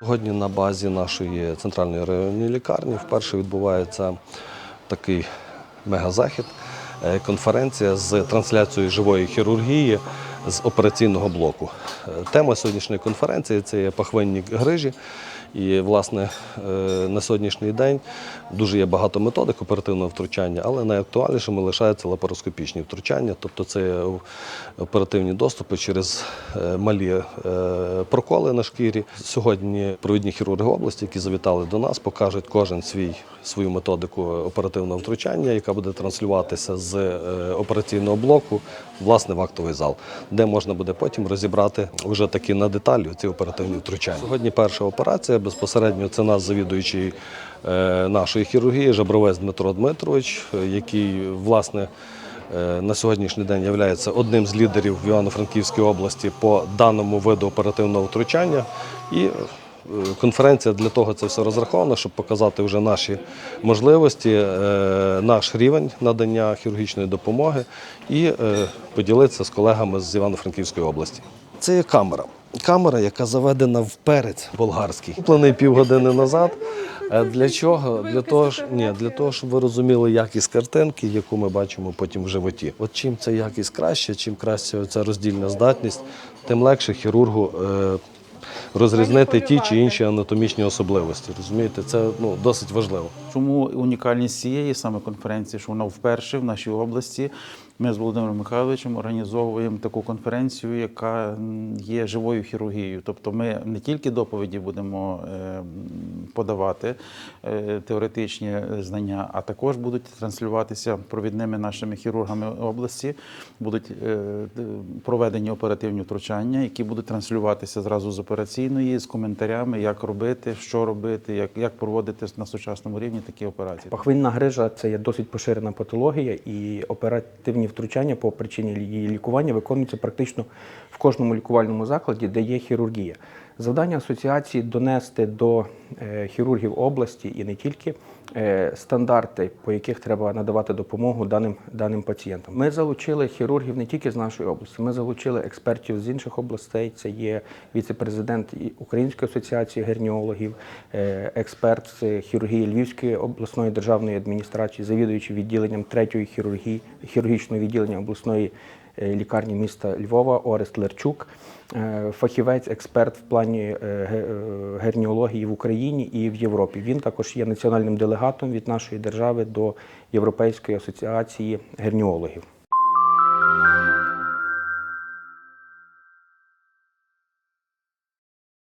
Сьогодні на базі нашої центральної районної лікарні вперше відбувається такий мегазахід, е, конференція з трансляцією живої хірургії з операційного блоку. Е, Тема сьогоднішньої конференції це є пахвинні грижі. І, власне, е, на сьогоднішній день дуже є багато методик оперативного втручання, але найактуальнішими лишаються лапароскопічні втручання, тобто це оперативні доступи через е, малі проколи на шкірі. Сьогодні провідні хірурги області, які завітали до нас, покажуть кожен свій свою методику оперативного втручання, яка буде транслюватися з операційного блоку власне в актовий зал, де можна буде потім розібрати вже такі на деталі ці оперативні втручання. Сьогодні перша операція безпосередньо це нас завідуючий е, нашої хірургії Жабровець Дмитро Дмитрович, е, який власне. е, На сьогоднішній день є одним з лідерів в Івано-Франківській області по даному виду оперативного втручання. І конференція для того це все розрахована, щоб показати вже наші можливості, е, наш рівень надання хірургічної допомоги і е, поділитися з колегами з Івано-Франківської області. Це є камера. Камера, яка заведена в перець болгарський. Куплений півгодини назад. Е, Для чого? Для того, ж, ні, для того, щоб ви розуміли якість картинки, яку ми бачимо потім в животі. От чим ця якість краще, чим краще ця роздільна здатність, тим легше хірургу е, розрізнити ті чи інші анатомічні особливості. Розумієте, це ну, досить важливо. Чому унікальність цієї саме конференції, що вона вперше в нашій області. Ми з Володимиром Михайловичем організовуємо таку конференцію, яка є живою хірургією. Тобто ми не тільки доповіді будемо е, подавати е, теоретичні знання, а також будуть транслюватися провідними нашими хірургами області. Будуть е, проведені оперативні втручання, які будуть транслюватися зразу з операційної, з коментарями, як робити, що робити, як, як проводити на сучасному рівні такі операції. Пахвинна грижа це є досить поширена патологія, і оперативні втручання по причині її лікування виконуються практично в кожному лікувальному закладі, де є хірургія. Завдання асоціації донести до е, хірургів області і не тільки е, стандарти, по яких треба надавати допомогу даним, даним пацієнтам. Ми залучили хірургів не тільки з нашої області, ми залучили експертів з інших областей. Це є віце-президент Української асоціації герніологів, е, експерт з хірургії Львівської обласної державної адміністрації, завідуючий відділенням третьої хірургії, хірургічного відділення обласної е, лікарні міста Львова Орест Лерчук, е, фахівець, експерт в плані е, е, герніології в Україні і в Європі. Він також є національним делегатом від нашої держави до Європейської асоціації герніологів.